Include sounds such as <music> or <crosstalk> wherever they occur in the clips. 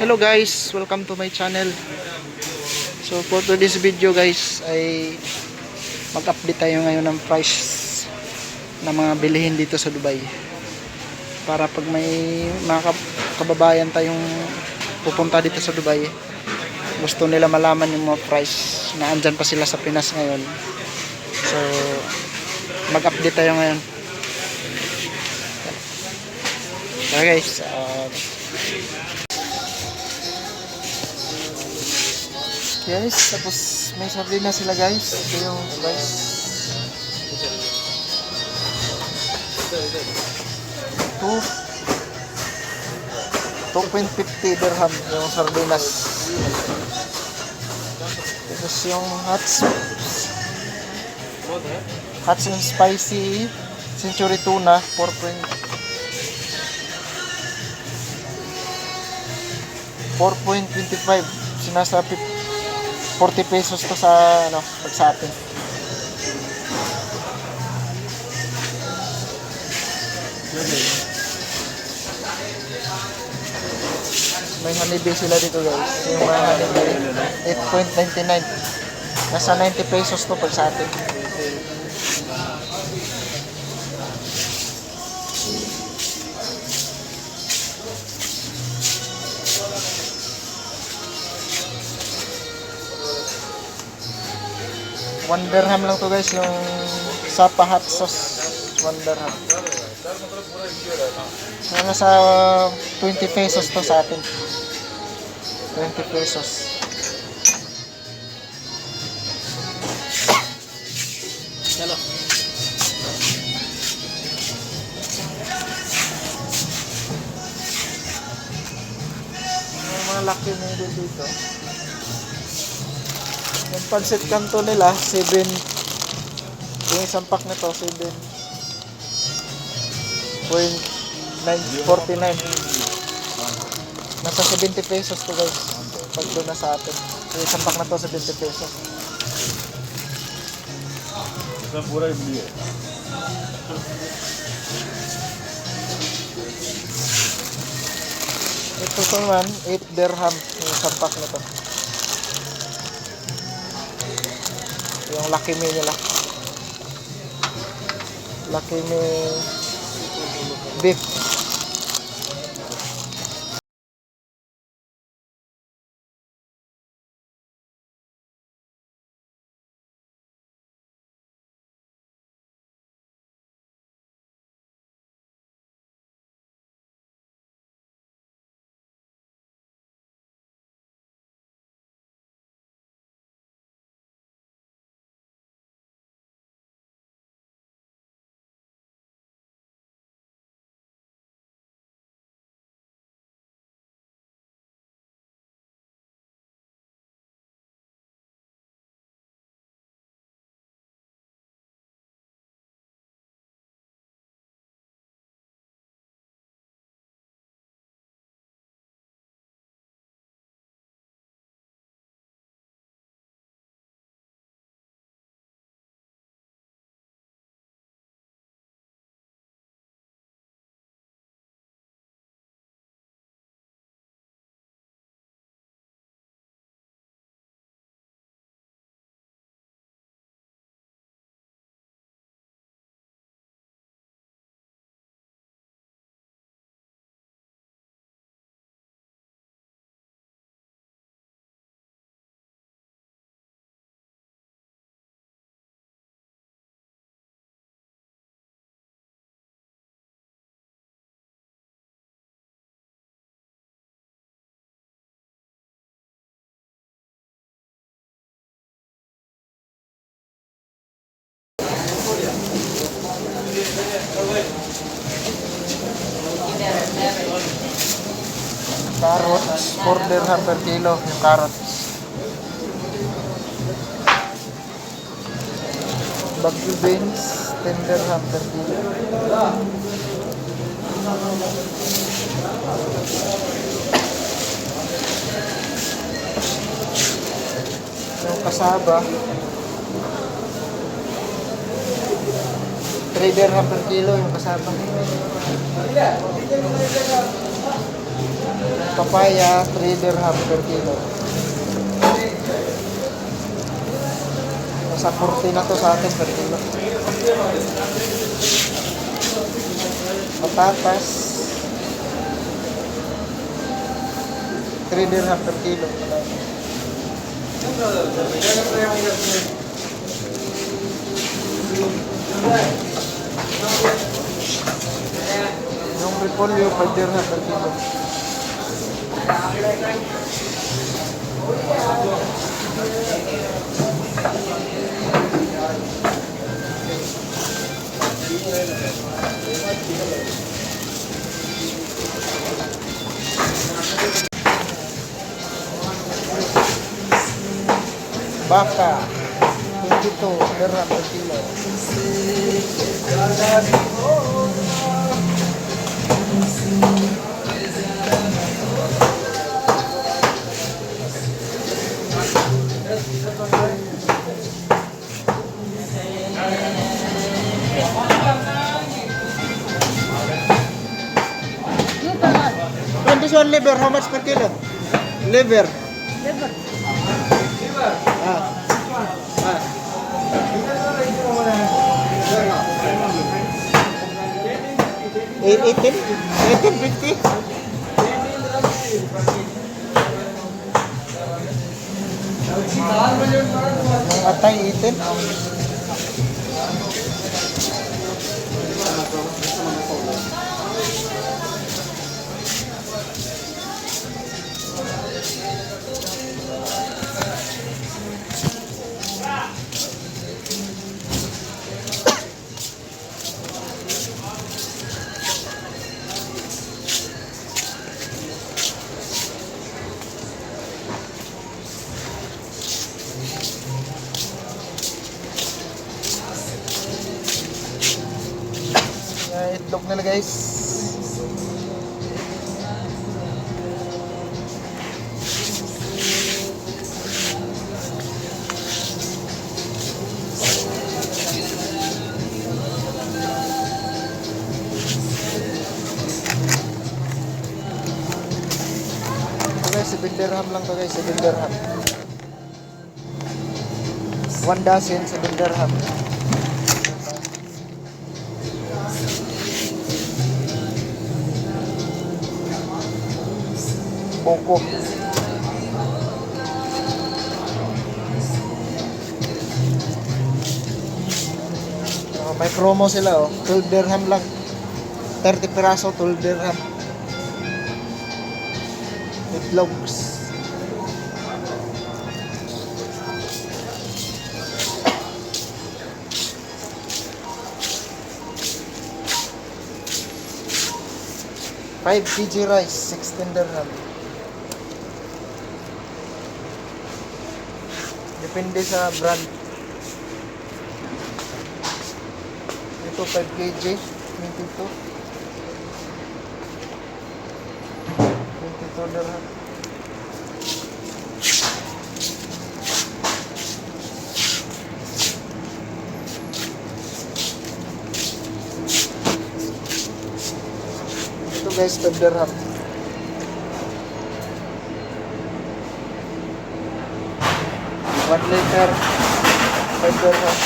Hello guys, welcome to my channel. So for today's video guys ay mag-update tayo ngayon ng price ng mga bilihin dito sa Dubai. Para pag may mga kab- kababayan tayong pupunta dito sa Dubai, gusto nila malaman yung mga price na andyan pa sila sa Pinas ngayon. So mag-update tayo ngayon. Okay guys, uh, Guys, tapos may sardinas sila guys. Ito yung price. Two. 2.50 dirham yung sardinas. Tapos yung hot hot and spicy century tuna 4. 4.25 sinasa 40 pesos to sa ano pag sa atin. May honeybee sila dito guys. Yung mga honeybee 8.99 nasa 90 pesos to pag sa atin One dirham lang to guys yung sapa hot sauce. One dirham. Mga nasa 20 pesos to sa atin. 20 pesos. चलो Yung mga laki na dito. Yung pancit kanto nila, 7. Yung isang pack nito, 7. 0.949. Nasa 70 pesos to guys. Pag doon na sa atin. Yung isang pack na to, 70 pesos. Isang pura yung bili eh. Ito naman, 8 dirham yung isang pack na to. Yung Lucky Me nila. Lucky Me beef carrots 4 dirham per kilo yung carrots. Bagyo beans 10 dirham per kilo. Yung kasaba 3 dirham per kilo yung kasaba Papaya, 3 dirham per kilo. Nasa 40 na to sa atin per kilo. Patatas, 3 dirham per kilo. Yung repolyo, 5 dirham per kilo. Baka, 22 dirham per kilo. And this one liver, how much per kilo? Liver. Liver. Ah. Ah. Eight, eighteen? Eighteen fifty? Atay, eighteen? dirham lang to guys, 7 dirham. 1 dozen, 7 dirham. Boko. Oh, may promo sila oh. 12 dirham lang. 30 piraso, 12 dirham. It logs. 5 kg rice, 16 dirham. Depende sa brand. Ito 5 kg, 22. 22 dirham. pesos per dirham. One liter per dirham.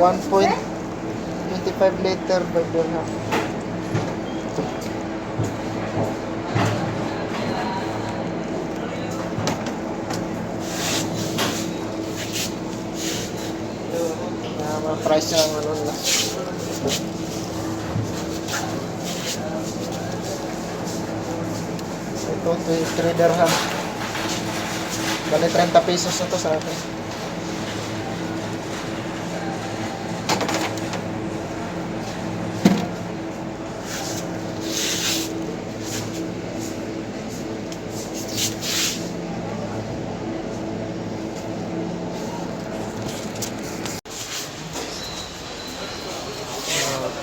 1.25 liter per dirham. Ah, price ng ano na. 2, 3 dirham. Bali 30 pesos na to sa akin.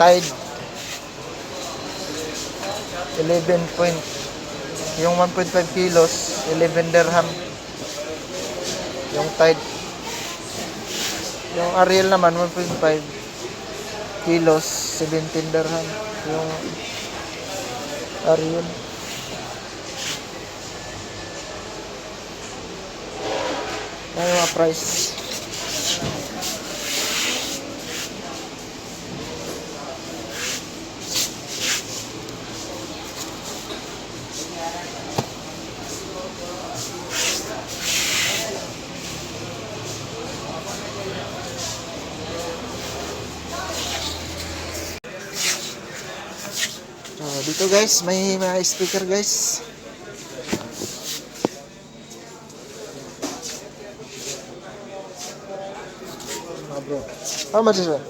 Tide 11.5 yung 1.5 kilos 11 dirham yung Tide yung Ariel naman 1.5 kilos 17 dirham Yung Arion. Ano yung price? Dito guys, may mga sticker guys. Ah, bro. How much is it?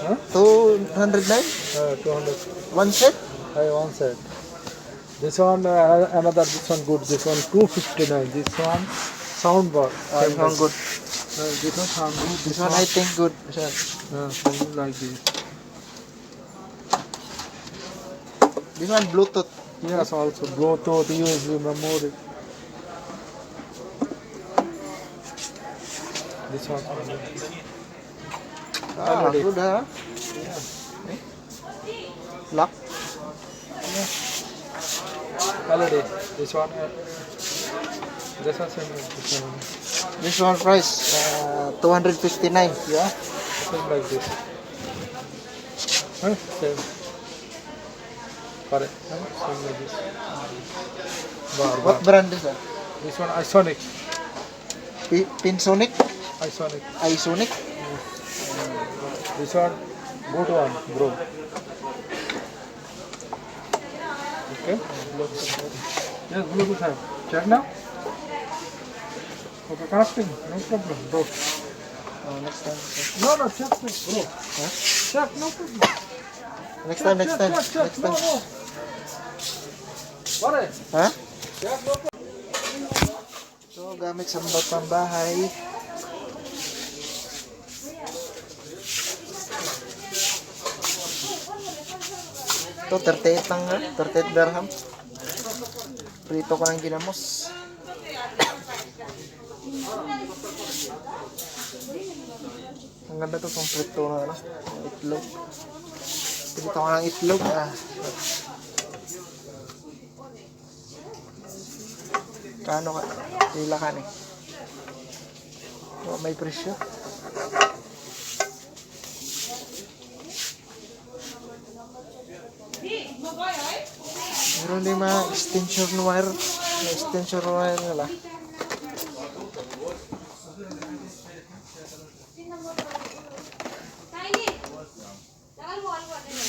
Huh? 209? Uh, 200. One set? I one set. This one, uh, another, this one good. This one 259. This one sound bar. Ah, Same sound good. Uh, this one sound good. This this one one I think good. This. Uh, like this. This one Bluetooth. Yes, also Bluetooth, USB memory. This one. Ah, LED. good ha? Eh? Lock? LED. This one. Uh, this one this one. This one price, uh, 259. Yeah, same like this. Huh? Same. Correct. Huh? Same like this. Bar, bar. What brand is that? This one Isonic. P- Pinsonic? Isonic. Isonic? This one good one, bro. Okay. Yes, Bluetooth have. Check now. Okay, connecting. No problem, bro. Oh, next time. No, no, check, bro. Huh? Check, no problem. Next time, next time. Next time. no. Pare, Ha? So, gamit sa mga pambahay. Ito, 38 lang nga. 38 dirham. Prito ko ng ginamos. Ang ganda to itong prito na ano, itlog. Prito ko ng itlog. Ah. Kano ka? Pila ka ni? Oh, may presyo. Meron din mga extension wire. May extension wire nila.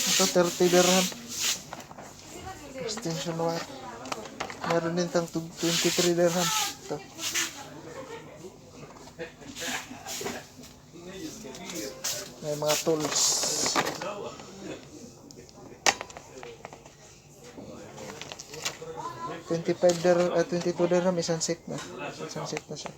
Ito 30 dirham. Extension wire. Meron din tang 23 dirham. Ito. May mga tools. Twenty-five dirham, uh, twenty-two dirham, isang set na. Isang set na siya.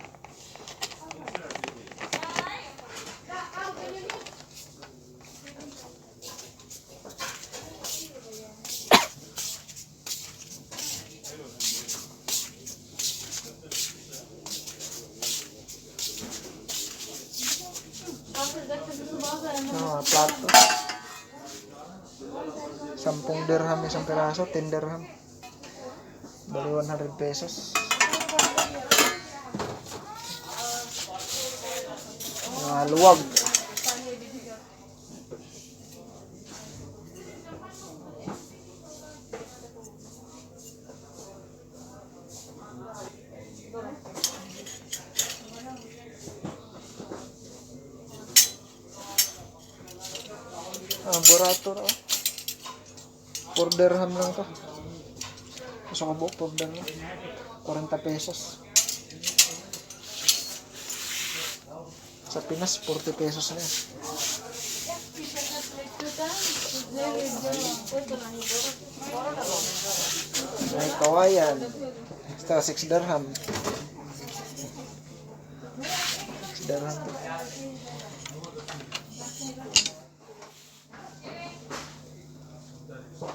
Yung mga plato. Sampung dirham isang piraso, 10 dirham. Bali 100 pesos. Mga luwag. Dirham lang to. Gusto ko buo, 4 dirham. 40 pesos. Sa Pinas, 40 pesos na yan. May kawayan. Ito, 6 dirham. 6 dirham.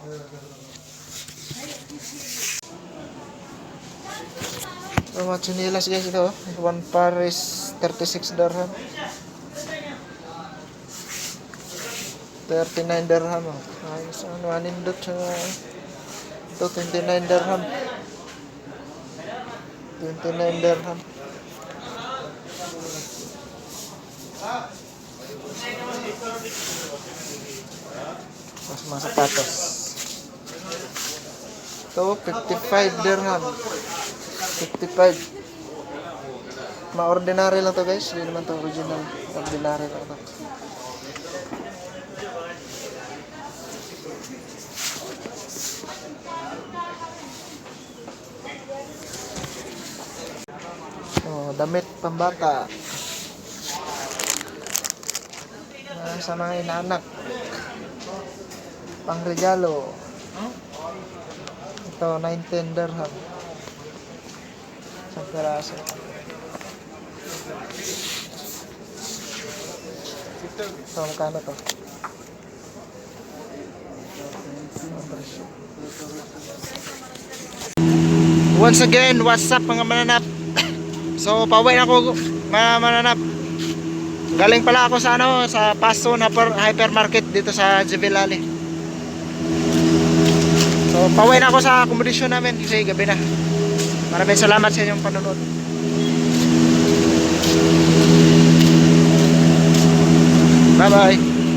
Ito mga chinilas guys oh. One pair is 36 dirham. 39 dirham. Oh. Ayos ano, anindot siya. Ito, 29 dirham. 29 dirham. Mas mga sapatos. Ito, 55 dirham. 55. Ma-ordinary lang to guys. Hindi naman to original. Ordinary lang to. Oh, damit pambata. Ah, sa mga inaanak. Pangregalo. Ito, 19 dirham. Sa peraso. Ito, magkano to? Once again, what's up mga mananap? <coughs> So, na ako mga mananap. Galing pala ako sa ano, sa Paso na per- hypermarket dito sa Jibilali. So, pauwi na ako sa accommodation namin kasi gabi na. Maraming salamat sa inyong panonood. Bye-bye.